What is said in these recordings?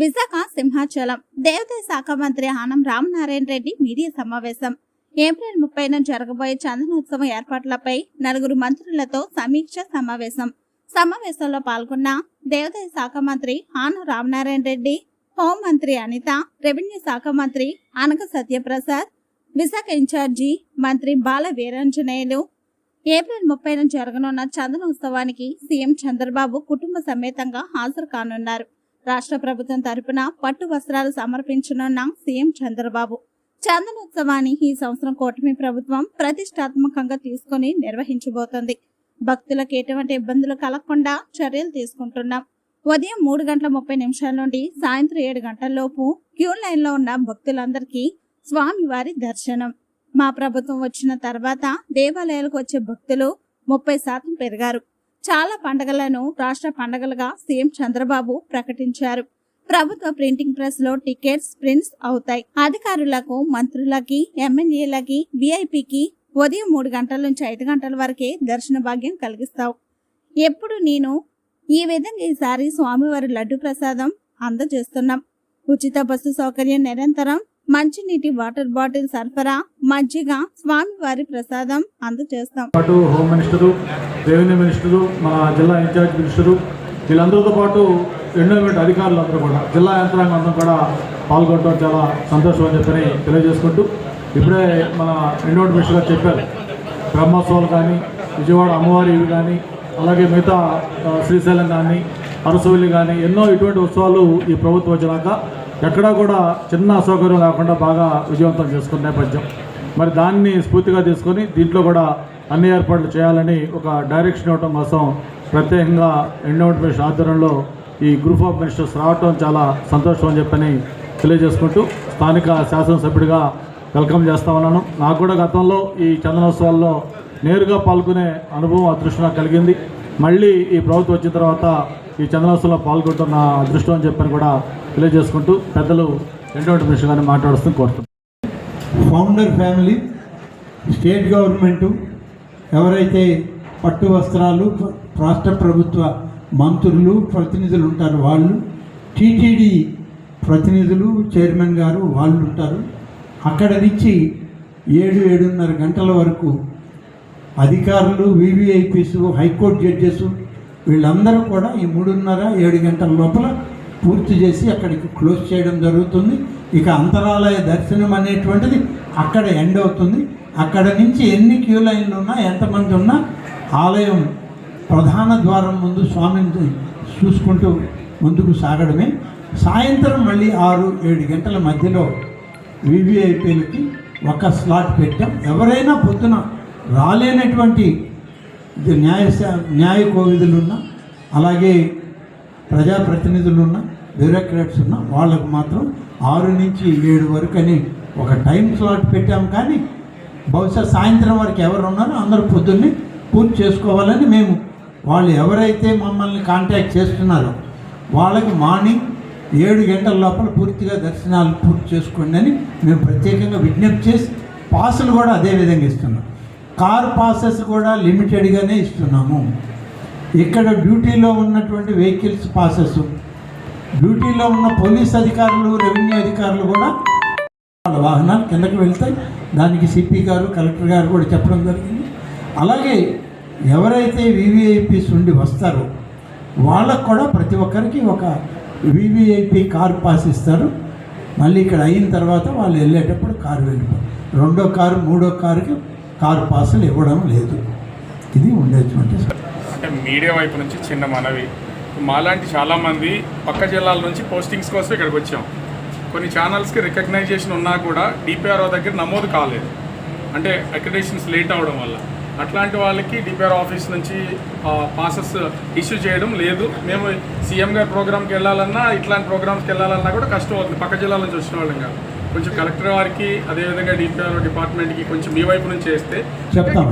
విశాఖ సింహాచలం దేవాదాయ శాఖ మంత్రి ఆనం రామనారాయణ రెడ్డి మీడియా సమావేశం. ఏప్రిల్ ముప్పైన జరగబోయే చందనోత్సవం ఏర్పాట్లపై నలుగురు మంత్రులతో సమీక్ష సమావేశం. సమావేశంలో పాల్గొన్న దేవాదాయ శాఖ మంత్రి ఆనం రామనారాయణ రెడ్డి హోంమంత్రి అనిత రెవెన్యూ శాఖ మంత్రి అనక సత్యప్రసాద్ విశాఖ ఇన్ఛార్జి మంత్రి బాల వీరాంజనేయులు. ఏప్రిల్ ముప్పైన జరగనున్న చందనోత్సవానికి సీఎం చంద్రబాబు కుటుంబ సమేతంగా హాజరు కానున్నారు. రాష్ట్ర ప్రభుత్వం తరపున పట్టు వస్త్రాలు సమర్పించనున్న సీఎం చంద్రబాబు. చందనోత్సవాన్ని ఈ సంవత్సరం కూటమి ప్రభుత్వం ప్రతిష్టాత్మకంగా తీసుకుని నిర్వహించబోతోంది. భక్తులకు ఎటువంటి ఇబ్బందులు కలగకుండా చర్యలు తీసుకుంటున్నాం. ఉదయం మూడు గంటల ముప్పై నిమిషాల నుండి సాయంత్రం ఏడు గంటల లోపు క్యూ లైన్లో ఉన్న భక్తులందరికీ స్వామివారి దర్శనం. మా ప్రభుత్వం వచ్చిన తర్వాత దేవాలయాలకు వచ్చే భక్తులు ముప్పై శాతం పెరిగారు. చాలా పండగలను రాష్ట్ర పండగలుగా సీఎం చంద్రబాబు ప్రకటించారు. ప్రభుత్వ ప్రింటింగ్ ప్రెస్లో టికెట్స్ ప్రింట్స్ అవుతాయి. అధికారులకు మంత్రులకి ఎమ్మెల్యేలకి విఐపికి ఉదయం మూడు గంటల నుంచి ఐదు గంటల వరకే దర్శన భాగ్యం కలిగిస్తావు. ఎప్పుడు నేను ఈ విధంగా ఈసారి స్వామివారి లడ్డు ప్రసాదం అందజేస్తున్నాం. ఉచిత బస్సు సౌకర్యం నిరంతరం మంచినీటి వాటర్ బాటిల్ సరఫరా మజ్జిగ స్వామివారి ప్రసాదం అందజేస్తాం. హోమ్ రెవెన్యూ మినిస్టరు మన జిల్లా ఇన్ఛార్జ్ మినిస్టరు వీళ్ళందరితో పాటు ఎండోమెంట్ అధికారులు అందరూ కూడా జిల్లా యంత్రాంగం అందరూ కూడా పాల్గొనడం చాలా సంతోషం అని చెప్పని తెలియజేసుకుంటూ ఇప్పుడే మన ఎండోమెంట్ మినిస్టర్ గారు చెప్పారు. బ్రహ్మోత్సవాలు కానీ విజయవాడ అమ్మవారి ఇవి కానీ అలాగే మిగతా శ్రీశైలం కానీ అరసవల్లి కానీ ఎన్నో ఇటువంటి ఉత్సవాలు ఈ ప్రభుత్వం వచ్చినాక ఎక్కడా కూడా చిన్న అసౌకర్యం లేకుండా బాగా విజయవంతం చేసుకున్న నేపథ్యం. మరి దాన్ని స్ఫూర్తిగా తీసుకొని దీంట్లో కూడా అన్ని ఏర్పాట్లు చేయాలని ఒక డైరెక్షన్ ఇవ్వడం కోసం ప్రత్యేకంగా ఎండోమెంట్ మినిస్టర్ ఆధ్వర్యంలో ఈ గ్రూప్ ఆఫ్ మినిస్టర్స్ రావటం చాలా సంతోషం అని చెప్పని తెలియజేసుకుంటూ స్థానిక శాసనసభ్యుడిగా వెల్కమ్ చేస్తా ఉన్నాను. నాకు కూడా గతంలో ఈ చందనోత్సవాల్లో నేరుగా పాల్గొనే అనుభవం అదృష్టం కలిగింది. మళ్ళీ ఈ ప్రభుత్వం వచ్చిన తర్వాత ఈ చందనోత్సవంలో పాల్గొంటున్న అదృష్టం అని చెప్పని కూడా తెలియజేసుకుంటూ పెద్దలు ఎండోమెంట్ మినిస్టర్ గారిని మాట్లాడుతూ కోరుతున్నాను. ఫౌండర్ ఫ్యామిలీ స్టేట్ గవర్నమెంటు ఎవరైతే పట్టు వస్త్రాలు రాష్ట్ర ప్రభుత్వ మంత్రులు ప్రతినిధులు ఉంటారు వాళ్ళు టీటీడీ ప్రతినిధులు చైర్మన్ గారు వాళ్ళు ఉంటారు. అక్కడ నుంచి ఏడు ఏడున్నర గంటల వరకు అధికారులు వివిఐపీస్ హైకోర్టు జడ్జెస్ వీళ్ళందరూ కూడా ఈ మూడున్నర ఏడు గంటల లోపల పూర్తి చేసి అక్కడికి క్లోజ్ చేయడం జరుగుతుంది. ఇక అంతరాలయ దర్శనం అనేటువంటిది అక్కడ ఎండ్ అవుతుంది. అక్కడ నుంచి ఎన్ని క్యూ లైన్లు ఉన్నా ఎంతమంది ఉన్నా ఆలయం ప్రధాన ద్వారం ముందు స్వామిని చూసుకుంటూ ముందుకు సాగడమే. సాయంత్రం మళ్ళీ ఆరు ఏడు గంటల మధ్యలో వివిఐపీలకి ఒక స్లాట్ పెట్టాం. ఎవరైనా పొద్దున రాలేనటువంటి న్యాయ న్యాయ కోవిధులున్న అలాగే ప్రజాప్రతినిధులు ఉన్న బ్యూరోక్రాట్స్ ఉన్న వాళ్ళకు మాత్రం ఆరు నుంచి ఏడు వరకు అని ఒక టైం స్లాట్ పెట్టాం. కానీ బహుశా సాయంత్రం వరకు ఎవరు ఉన్నారో అందరూ పొద్దున్నే పూర్తి చేసుకోవాలని మేము వాళ్ళు ఎవరైతే మమ్మల్ని కాంటాక్ట్ చేస్తున్నారో వాళ్ళకి మార్నింగ్ ఏడు గంటల లోపల పూర్తిగా దర్శనాలు పూర్తి చేసుకోండి అని మేము ప్రత్యేకంగా విజ్ఞప్తి చేసి పాసులు కూడా అదే విధంగా ఇస్తున్నాం. కార్ పాసెస్ కూడా లిమిటెడ్గానే ఇస్తున్నాము. ఇక్కడ డ్యూటీలో ఉన్నటువంటి వెహికల్స్ పాసెస్ డ్యూటీలో ఉన్న పోలీస్ అధికారులు రెవెన్యూ అధికారులు కూడా వాళ్ళ వాహనాలు కిందకి వెళ్తాయి. దానికి సిపి గారు కలెక్టర్ గారు కూడా చెప్పడం జరిగింది. అలాగే ఎవరైతే వివిఐపీస్ ఉండి వస్తారో వాళ్ళకు కూడా ప్రతి ఒక్కరికి ఒక వివిఐపి కార్ పాస్ ఇస్తారు. మళ్ళీ ఇక్కడ అయిన తర్వాత వాళ్ళు వెళ్ళేటప్పుడు కారు వెళ్ళిపోతారు రెండో కారు మూడో కారుకి కారు పాసులు ఇవ్వడం లేదు. ఇది ఉండేటువంటి అంటే మీడియా వైపు నుంచి చిన్న మనవి. మాలాంటి చాలామంది పక్క జిల్లాల నుంచి పోస్టింగ్స్ కోసం ఇక్కడికి వచ్చాం. కొన్ని ఛానల్స్కి రికగ్నైజేషన్ ఉన్నా కూడా డిపిఆర్ఓ దగ్గర నమోదు కాలేదు. అంటే అక్రిడేషన్స్ లేట్ అవడం వల్ల. అట్లాంటి వాళ్ళకి డిపిఆర్ ఆఫీస్ నుంచి పాసెస్ ఇష్యూ చేయడం లేదు. మేము సీఎం గారి ప్రోగ్రామ్కి వెళ్ళాలన్నా ఇట్లాంటి ప్రోగ్రామ్స్కి వెళ్ళాలన్నా కూడా కష్టం అవుతుంది. పక్క జిల్లాల నుంచి వచ్చిన వాళ్ళం కాదు. కొంచెం కలెక్టర్ వారికి అదేవిధంగా డిపిఆర్ డిపార్ట్మెంట్కి కొంచెం మీ వైపు నుంచి వేస్తే.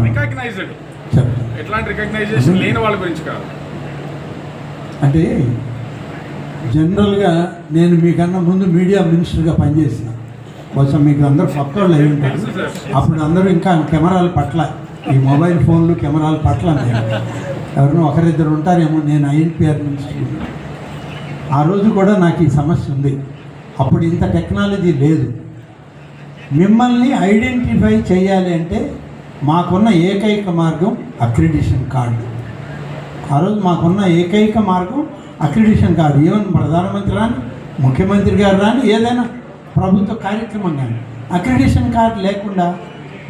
రికగ్నైజ్డ్ ఎట్లాంటి రికగ్నైజేషన్ లేని వాళ్ళ గురించి కాదు. అంటే జనరల్గా నేను మీకన్నా ముందు మీడియా మినిస్టర్గా పనిచేసిన. కొంచెం మీకు అందరూ పక్కళ్ళు అయి ఉంటారు. అప్పుడు అందరూ ఇంకా కెమెరాల పట్ల ఈ మొబైల్ ఫోన్లు కెమెరాల పట్ల ఎవరినో ఒకరిద్దరు ఉంటారేమో నేను ఐఎన్పిఆర్ మినిస్టర్ ఆ రోజు కూడా నాకు ఈ సమస్య ఉంది. అప్పుడు ఇంత టెక్నాలజీ లేదు. మిమ్మల్ని ఐడెంటిఫై చేయాలి అంటే మాకున్న ఏకైక మార్గం అక్రిడిషన్ కార్డు. ఆ రోజు మాకున్న ఏకైక మార్గం అక్రిడిషన్ కాదు. ఈవెన్ ప్రధానమంత్రి రాని ముఖ్యమంత్రి గారు రాని ఏదైనా ప్రభుత్వ కార్యక్రమం కానీ. అక్రిడిషన్ కార్డు లేకుండా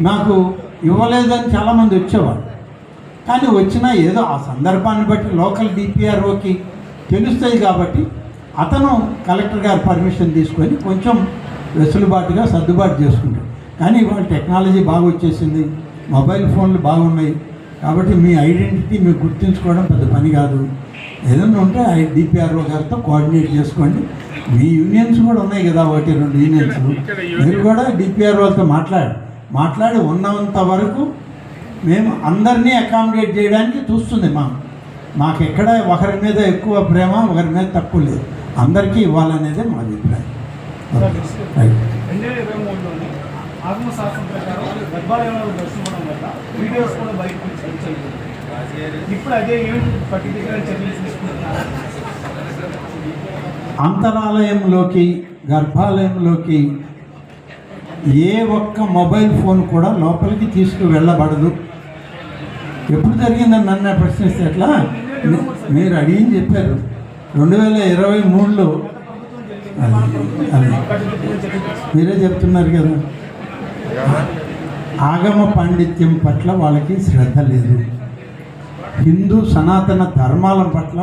నాకు ఇవ్వలేదని చాలామంది వచ్చేవారు కానీ వచ్చినా ఏదో ఆ సందర్భాన్ని బట్టి లోకల్ డిపిఆర్ఓకి తెలుస్తుంది కాబట్టి అతను కలెక్టర్ గారి పర్మిషన్ తీసుకొని కొంచెం వెసులుబాటుగా సర్దుబాటు చేసుకుంటాడు. కానీ ఇవాళ టెక్నాలజీ బాగా వచ్చేసింది మొబైల్ ఫోన్లు బాగున్నాయి. కాబట్టి మీ ఐడెంటిటీ మీరు గుర్తుంచుకోవడం పెద్ద పని కాదు. ఏదైనా ఉంటే డిపిఆర్ఓ గారితో కోఆర్డినేట్ చేసుకోండి. మీ యూనియన్స్ కూడా ఉన్నాయి కదా ఒకటి రెండు యూనియన్స్ మీరు కూడా డిపిఆర్ఓతో మాట్లాడి మాట్లాడి ఉన్నంత వరకు మేము అందరినీ అకామిడేట్ చేయడానికి చూస్తుంది మా మాకు ఎక్కడ ఒకరి మీద ఎక్కువ ప్రేమ ఒకరి మీద తక్కువ లేదు. అందరికీ ఇవ్వాలనేదే మా అభిప్రాయం. ప్రకారం గర్భాలయంలో దర్శనం వల్ల వీడియోస్ కూడా బయటకు ఇప్పుడు అదే ఏమిటి పర్టికులర్ చర్యలు అంతరాలయంలోకి గర్భాలయంలోకి ఏ ఒక్క మొబైల్ ఫోన్ కూడా లోపలికి తీసుకు వెళ్ళబడదు ఎప్పుడు జరిగిందని నన్ను ప్రశ్నిస్తే ఎట్లా? మీరు అడిగింది చెప్పారు. రెండు వేల ఇరవై మూడులో మీరే చెప్తున్నారు కదా. ఆగమ పాండిత్యం పట్ల వాళ్ళకి శ్రద్ధ లేదు. హిందూ సనాతన ధర్మాల పట్ల